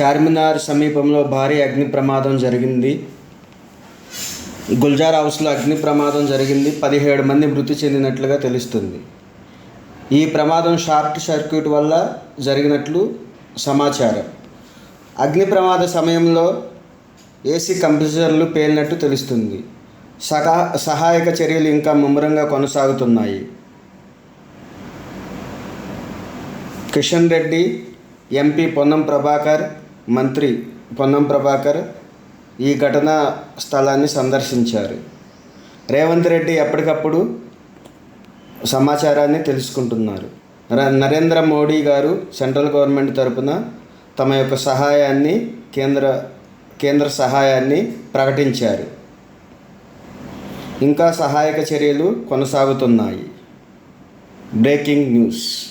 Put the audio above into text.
చార్మినార్ సమీపంలో భారీ అగ్ని ప్రమాదం జరిగింది. గుల్జార్ హౌస్లో అగ్ని ప్రమాదం జరిగింది. పదిహేడు మంది మృతి చెందినట్లుగా తెలుస్తుంది. ఈ ప్రమాదం షార్ట్ సర్క్యూట్ వల్ల జరిగినట్లు సమాచారం. అగ్ని ప్రమాద సమయంలో ఏసీ కంప్రెసర్లు పేలినట్టు తెలుస్తుంది. సహా సహాయక చర్యలు ఇంకా ముమ్మరంగా కొనసాగుతున్నాయి. కిషన్ రెడ్డి ఎంపీ పొన్నం ప్రభాకర్ మంత్రి పొన్నం ప్రభాకర్ ఈ ఘటనా స్థలాన్ని సందర్శించారు. రేవంత్ రెడ్డి ఎప్పటికప్పుడు సమాచారాన్ని తెలుసుకుంటున్నారు. నరేంద్ర మోడీ గారు సెంట్రల్ గవర్నమెంట్ తరపున తమ యొక్క సహాయాన్ని కేంద్ర కేంద్ర సహాయాన్ని ప్రకటించారు. ఇంకా సహాయక చర్యలు కొనసాగుతున్నాయి. Breaking news.